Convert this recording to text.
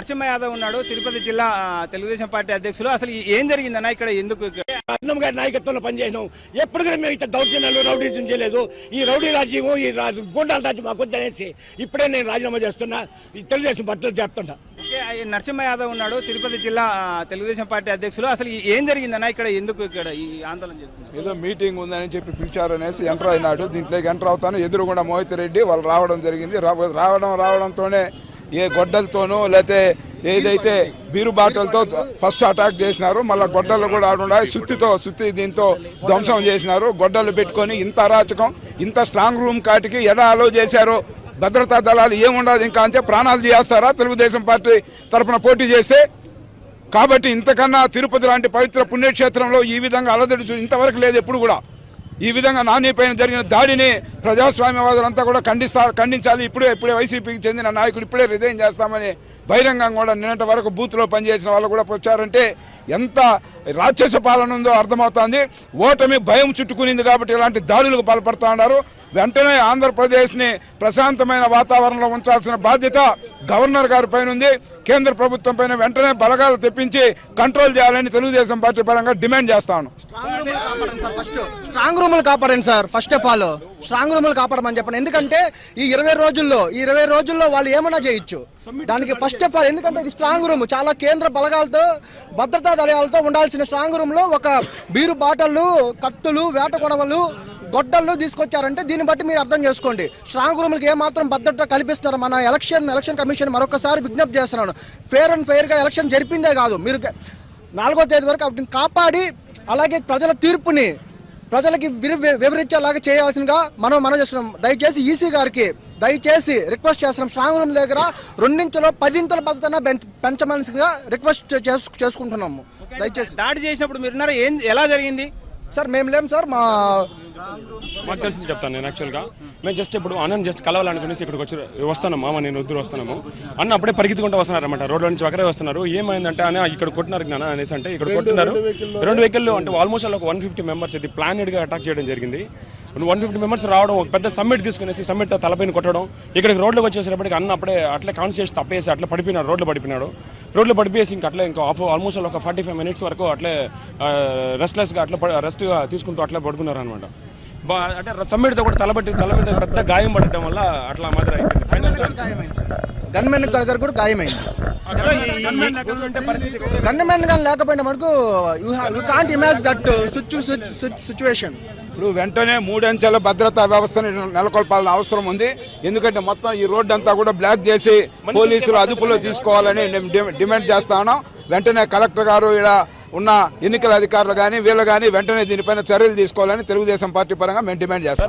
నరసింహ యాదవ్ ఉన్నాడు. తిరుపతి జిల్లా తెలుగుదేశం పార్టీ అధ్యక్షులు. అసలు ఏం జరిగిందన్న ఇక్కడ ఎందుకు ఇక్కడ? రత్నం గారి నాయకత్వంలో పనిచేసినాం. ఎప్పుడు కూడా మేము ఇట్లా దౌర్జన్యాలు రౌడీజం చేయలేదు. ఈ రౌడీ రాజ్యం ఈ గూండాల రాజ్యం మాకు వద్దనేసి ఇప్పుడే నేను రాజీనామా చేస్తున్నా. ఈ తెలుగుదేశం పార్టీలో చెప్తున్నా నరసింహ యాదవ్ ఉన్నాడు. తిరుపతి జిల్లా తెలుగుదేశం పార్టీ అధ్యక్షులు. అసలు ఈ- ఏం జరిగిందన్న ఇక్కడ ఎందుకు ఇక్కడ ఈ ఆందోళన చేస్తున్నారు? ఏదో మీటింగ్ ఉందని చెప్పి పిలిచారు అనేసి ఎంటర్ అయినాడు. దీంట్లోకి ఎంటర్ అవుతాను. ఎదురుగుండా మోహిత్ రెడ్డి వాళ్ళు రావడం జరిగింది. రావడం రావడంతోనే ఏ గొడ్డలతోనో లేకపోతే ఏదైతే బీరు బాటలతో ఫస్ట్ అటాక్ చేసినారు మళ్ళీ గొడ్డలు కూడా ఆడున్నాయి సుత్తితో సుత్తి దీంతో ధ్వంసం చేసినారు. గొడ్డలు పెట్టుకొని ఇంత అరాచకం ఇంత స్ట్రాంగ్ రూమ్ కాటికి ఎలా అలో చేశారు భద్రతా దళాలు ఏముండదు ఇంకా అంతే ప్రాణాలు తీయేస్తారా తెలుగుదేశం పార్టీ తరపున పోటీ చేస్తే? కాబట్టి ఇంతకన్నా తిరుపతి లాంటి పవిత్ర పుణ్యక్షేత్రంలో ఈ విధంగా అలదడి ఇంతవరకు లేదు ఎప్పుడు కూడా. ఈ విధంగా నాని పైన జరిగిన దాడిని ప్రజాస్వామ్యవాదులంతా కూడా ఖండిస్తారు ఖండించాలి. ఇప్పుడే ఇప్పుడే వైసీపీకి చెందిన నాయకుడు ఇప్పుడే రిజైన్ చేస్తామని బహిరంగంగా కూడా నిన్నటి వరకు బూత్లో పనిచేసిన వాళ్ళు కూడా వచ్చారంటే ఎంత రాక్షస పాలన ఉందో అర్థమవుతోంది. ఓటమి భయం చుట్టుకునింది కాబట్టి ఇలాంటి దాడులకు పాల్పడుతూ ఉన్నారు. వెంటనే ఆంధ్రప్రదేశ్ని ప్రశాంతమైన వాతావరణంలో ఉంచాల్సిన బాధ్యత గవర్నర్ గారి పైన ఉంది కేంద్ర ప్రభుత్వం పైన వెంటనే బలగాలు తెప్పించి కంట్రోల్ చేయాలని తెలుగుదేశం పార్టీ పరంగా డిమాండ్ చేస్తాను స్ట్రాంగ్ రూములు కాపాడండి sir first of all strong రూములు కాపాడమని చెప్పండి ఎందుకంటే ఈ ఇరవై రోజుల్లో ఈ ఇరవై రోజుల్లో వాళ్ళు ఏమైనా చేయొచ్చు. దానికి ఫస్ట్ ఆఫ్ ఆల్ ఎందుకంటే ఇది స్ట్రాంగ్ రూమ్ చాలా కేంద్ర బలగాలతో భద్రతా దళాలతో ఉండాల్సిన స్ట్రాంగ్ రూమ్లో ఒక బీరు బాటలు కత్తులు వేట కొడవలు గొడ్డళ్ళు తీసుకొచ్చారంటే దీన్ని బట్టి మీరు అర్థం చేసుకోండి. స్ట్రాంగ్ రూమ్లకి ఏమాత్రం భద్రత కల్పిస్తున్నారు. మన ఎలక్షన్ ఎలక్షన్ కమిషన్ మరొకసారి విజ్ఞప్తి చేస్తున్నాను. ఫేర్ అండ్ ఫెయిర్గా ఎలక్షన్ జరిపిందే కాదు. మీరు నాలుగో తేదీ వరకు వాటిని కాపాడి అలాగే ప్రజల తీర్పుని ప్రజలకి విరి- వివరించేలాగా చేయాల్సిందిగా మనం మనం చేస్తున్నాం. దయచేసి ఈసీ గారికి దయచేసి రిక్వెస్ట్ చేస్తున్నాం. స్ట్రాంగ్ రూమ్ దగ్గర రెండించలో పదింతల భద్రత పెంచమనిగా రిక్వెస్ట్ చేసు- చేసుకుంటున్నాము. దయచేసి. దాడి చేసినప్పుడు మీరున్నారు ఏం ఎలా జరిగింది? సార్ మేము లేం సార్. మా మాకు తెలిసింది చెప్తాను నేను యాక్చువల్గా మేము జస్ట్ ఇప్పుడు అన్నని జస్ట్ కలవాలనుకునేసి ఇక్కడికి వచ్చి వస్తాను మామ నేను వద్దు వస్తున్నాము. అన్న అప్పుడే పరిగెత్తుకుంటూ వస్తున్నారు అనమాట రోడ్ల నుంచి ఒకరే వస్తున్నారు? ఏమైందంటే అన్న ఇక్కడ కొట్టినారు జ్ఞాన అనేసి అంటే ఇక్కడ కొట్టినారు. రెండు వెహికల్ అంటే ఆల్మోస్ట్ ఒక వన్ ఫిఫ్టీ మెంబర్స్ ఇది ప్లానెడ్గా అటాక్ చేయడం జరిగింది. వన్ ఫిఫ్టీ మెంబర్స్ రావడం ఒక పెద్ద సమ్మిట్ తీసుకునేసి సమ్మిట్ తలపైన కొట్టడం ఇక్కడికి రోడ్లకు వచ్చేసేటప్పటికి అన్న అప్పుడే అట్లే కాన్షియస్ తప్పేసి అట్లా పడిపోయినాడు రోడ్లు పడిపోయినాడు. రోడ్లు పడిపోయేసి ఇంకా అట్లే ఇంకా ఆఫ్ ఆల్మోస్ట్ ఒక ఫార్టీ ఫైవ్ మినిట్స్ వరకు అట్లే రెస్ట్లెస్గా అట్లా రెస్ట్గా తీసుకుంటూ అట్లా పడుకున్నారు అనమాట అంటే సమ్మిడితో కూడా తలబట్టి తల మీద పెద్ద గాయం పడటం వల్ల అట్లా మాదిరి అయిపోయింది ఫైనల్ గన్మెన్ దగ్గర కూడా గాయమైంది. గన్మెన్ కానీ లేకపోయినా మనకు you can't imagine that situation ఇప్పుడు వెంటనే మూడంచెల భద్రతా వ్యవస్థని నెలకొల్పాల్సిన అవసరం ఉంది. ఎందుకంటే మొత్తం ఈ రోడ్డు అంతా కూడా బ్లాక్ చేసి పోలీసులు అదుపులో తీసుకోవాలని నేను డి- డిమాండ్ చేస్తా ఉన్నాం. వెంటనే కలెక్టర్ గారు ఇక్కడ ఉన్న ఎన్నికల అధికారులు కానీ వీళ్ళు కానీ వెంటనే దీనిపైన చర్యలు తీసుకోవాలని తెలుగుదేశం పార్టీ పరంగా మేము డిమాండ్ చేస్తాం.